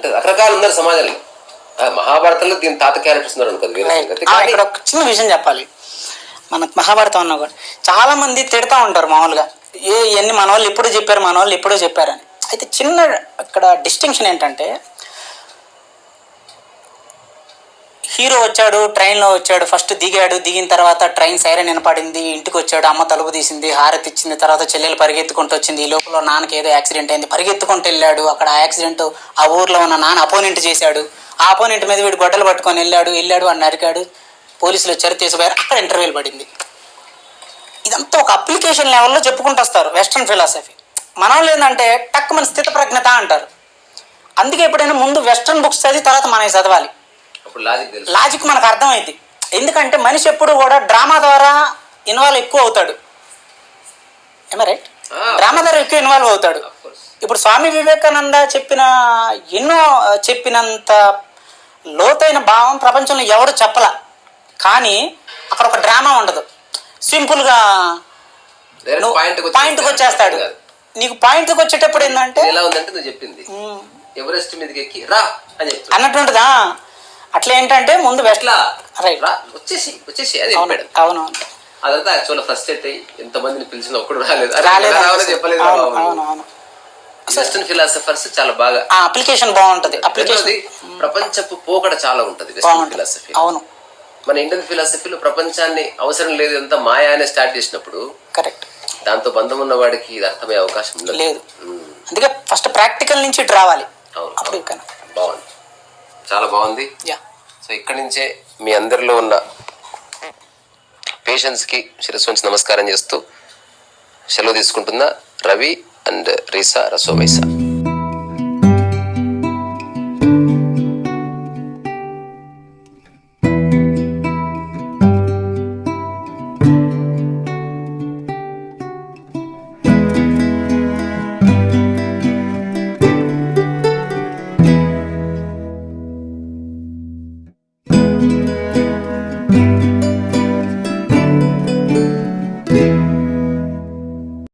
అంటే రకరకాలు ఉన్నారు సమాజంలో. మహాభారతంలో దీని తాత క్యారెక్టర్స్ ఉన్నారు ఇక్కడ ఒక చిన్న విషయం చెప్పాలి. మనకు మహాభారతం అన్నా కూడా చాలా మంది తిడతా ఉంటారు మామూలుగా. ఏ ఎన్ని మన వాళ్ళు ఎప్పుడు చెప్పారు మన వాళ్ళు ఎప్పుడో చెప్పారని. అయితే చిన్న ఇక్కడ డిస్టింక్షన్ ఏంటంటే హీరో వచ్చాడు ట్రైన్లో వచ్చాడు ఫస్ట్ దిగాడు దిగిన తర్వాత ట్రైన్ సైరన్ వినపడింది ఇంటికి వచ్చాడు అమ్మ తలుపు తీసింది హారతి ఇచ్చింది తర్వాత చెల్లెలు పరిగెత్తుకుంటూ వచ్చింది. ఈ లోపల నాన్నకి ఏదో యాక్సిడెంట్ అయింది. పరిగెత్తుకుంటూ వెళ్ళాడు. అక్కడ ఆ యాక్సిడెంట్ ఆ ఊర్లో ఉన్న నాన్న అపోనెంట్ చేశాడు. ఆ అపోనెంట్ మీద వీడు గొడ్డలు పట్టుకొని వెళ్ళాడు వెళ్ళాడు అని నరికాడు పోలీసులు వచ్చారు తీసుకుపోయారు అక్కడ ఇంటర్వ్యూలు పడింది. ఇదంతా ఒక అప్లికేషన్ లెవెల్లో చెప్పుకుంటూ వస్తారు వెస్ట్రన్ ఫిలాసఫీ మనం లేదంటే ఏంటంటే టక్ మన స్థిత ప్రజ్ఞత అంటారు. అందుకే ఎప్పుడైనా ముందు వెస్ట్రన్ బుక్స్ చదివి తర్వాత మనకి చదవాలి. లాజిక్ మనకు అర్థమైంది. ఎందుకంటే మనిషి ఎప్పుడు కూడా డ్రామా ద్వారా ఇన్వాల్వ్ ఎక్కువ అవుతాడు. ఏమ రైట్ డ్రామా ద్వారా ఎక్కువ ఇన్వాల్వ్ అవుతాడు. ఇప్పుడు స్వామి వివేకానంద చెప్పిన ఎన్నో చెప్పినంత లోతైన భావం ప్రపంచంలో ఎవరు చెప్పల. కానీ అక్కడ ఒక డ్రామా ఉండదు. సింపుల్గా పాయింట్కి వచ్చేస్తాడు. నీకు పాయింట్కి వచ్చేటప్పుడు ఏంటంటే ఎలా ఉందంటే నువ్వు చెప్పింది. ఎవరెస్ట్ మీదకి ఎక్కి రా అని చెప్తున్నా అన్నటువంటిదా అట్లా ఏంటంటే ముందు ఎట్లా రైట్ రా వచ్చేసి వచ్చేసి అది అవును అదంతా యాక్చువల్ ఫ్రస్ట్రేట్ అయ్యి ఎంత మందిని పిలిచిన ఒక్కడు రాలేదు. రాలేదు. చెప్పలేదు అవును వెస్టర్న్ ఫిలాసఫర్స్ చాలా బాగా ఆ అప్లికేషన్ బాగుంటది. అప్లికేషన్ ప్రపంచపు పోకడ చాలా ఉంటది వెస్టర్న్ ఫిలాసఫీ అవును. మన ఇండియన్ ఫిలాసఫీలో ప్రపంచాన్ని అవసరం లేదు ఎంత మాయా అనే స్టార్ట్ చేసినప్పుడు కరెక్ట్ దాంతో బంధం ఉన్న వాడికి ఇది అర్థమయ్యే అవకాశం లేదు. అందుకే ఫస్ట్ ప్రాక్టికల్ నుంచి ఇటు రావాలి. అవును. అప్పుడు బాగుంది. చాలా బాగుంది. యా సో ఇక్కడి నుంచే మీ అందరిలో ఉన్న పేషెంట్స్కి శిరస్సు ఉంచి నమస్కారం చేస్తూ సెలవు తీసుకుంటున్న రవి అండ్ రీసా రసోమైసా